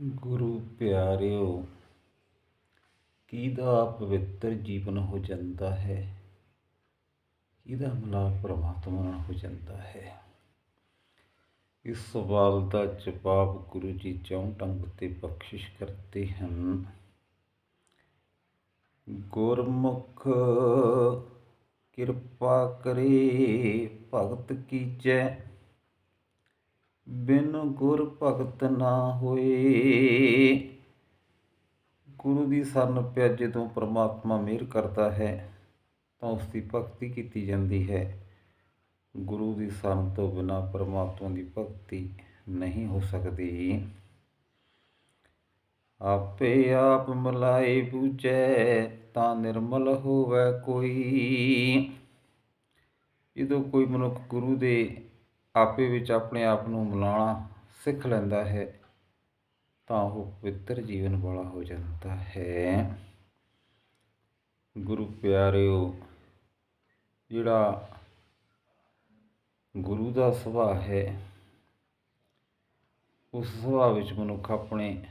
ਗੁਰੂ ਪਿਆਰਿਓ, ਕਿਹਦਾ ਪਵਿੱਤਰ ਜੀਵਨ ਹੋ ਜਾਂਦਾ ਹੈ? ਕਿਹਦਾ ਮਿਲਾਪ ਪਰਮਾਤਮਾ ਨਾਲ ਹੋ ਜਾਂਦਾ ਹੈ? ਇਸ ਸਵਾਲ ਦਾ ਜਵਾਬ ਗੁਰੂ ਜੀ ਚੌਂ ਢੰਗ ਤੇ ਬਖਸ਼ਿਸ਼ ਕਰਦੇ ਹਨ। ਗੁਰਮੁਖ, ਕਿਰਪਾ ਕਰੇ, ਭਗਤ ਕੀਜੈ ਬਿਨ ਗੁਰ ਭਗਤ ਨਾ ਹੋਏ। ਗੁਰੂ ਦੀ ਸਰਨ ਪਿਆ ਜਦੋਂ ਪ੍ਰਮਾਤਮਾ ਮਿਹਰ ਕਰਦਾ ਹੈ, ਤਾਂ ਉਸ ਦੀ ਭਗਤੀ ਕੀਤੀ ਜਾਂਦੀ ਹੈ। ਗੁਰੂ ਦੀ ਸਰਨ ਤੋਂ ਬਿਨਾ ਪ੍ਰਮਾਤਮਾ ਦੀ ਭਗਤੀ ਨਹੀਂ ਹੋ ਸਕਦੀ। ਆਪੇ ਆਪ ਮਲਾਏ ਬੂਝੈ, ਤਾਂ ਨਿਰਮਲ ਹੋਵੇ ਕੋਈ। ਜਦੋਂ ਕੋਈ ਮਨੁੱਖ ਗੁਰੂ ਦੇ ਆਪੇ ਵਿੱਚ ਆਪਣੇ ਆਪ ਨੂੰ ਮਿਲਾਉਣਾ ਸਿੱਖ ਲੈਂਦਾ ਹੈ, ਤਾਂ ਉਹ ਪਵਿੱਤਰ ਜੀਵਨ ਵਾਲਾ ਹੋ ਜਾਂਦਾ ਹੈ। ਗੁਰੂ ਪਿਆਰਿਓ, ਜਿਹੜਾ ਗੁਰੂ ਦਾ ਸੁਭਾਅ ਹੈ, ਉਸ ਸੁਭਾਅ ਵਿੱਚ ਮਨੁੱਖ ਆਪਣੇ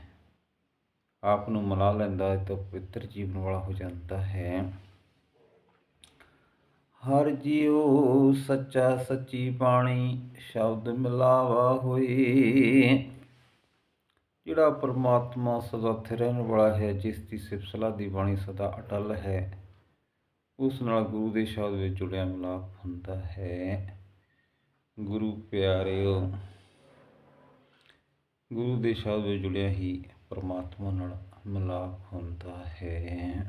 ਆਪ ਨੂੰ ਮਿਲਾ ਲੈਂਦਾ ਹੈ, ਤਾਂ ਪਵਿੱਤਰ ਜੀਵਨ ਵਾਲਾ ਹੋ ਜਾਂਦਾ ਹੈ। ਹਰ ਜੀਉ ਸੱਚਾ ਸੱਚੀ ਬਾਣੀ ਸ਼ਬਦ ਮਿਲਾਵਾ ਹੋਏ। ਜਿਹੜਾ ਪਰਮਾਤਮਾ ਸਦਾ ਸਥਿਰ ਰਹਿਣ ਵਾਲਾ ਹੈ, ਜਿਸ ਦੀ ਸਿਫਤਸਲਾ ਦੀ ਬਾਣੀ ਸਦਾ ਅਟਲ ਹੈ, ਉਸ ਨਾਲ ਗੁਰੂ ਦੇ ਸ਼ਬਦ ਵਿੱਚ ਜੁੜਿਆ ਮਿਲਾਪ ਹੁੰਦਾ ਹੈ। ਗੁਰੂ ਪਿਆਰਿਓ, ਗੁਰੂ ਦੇ ਸ਼ਬਦ ਵਿੱਚ ਜੁੜਿਆ ਹੀ ਪਰਮਾਤਮਾ ਨਾਲ ਮਿਲਾਪ ਹੁੰਦਾ ਹੈ।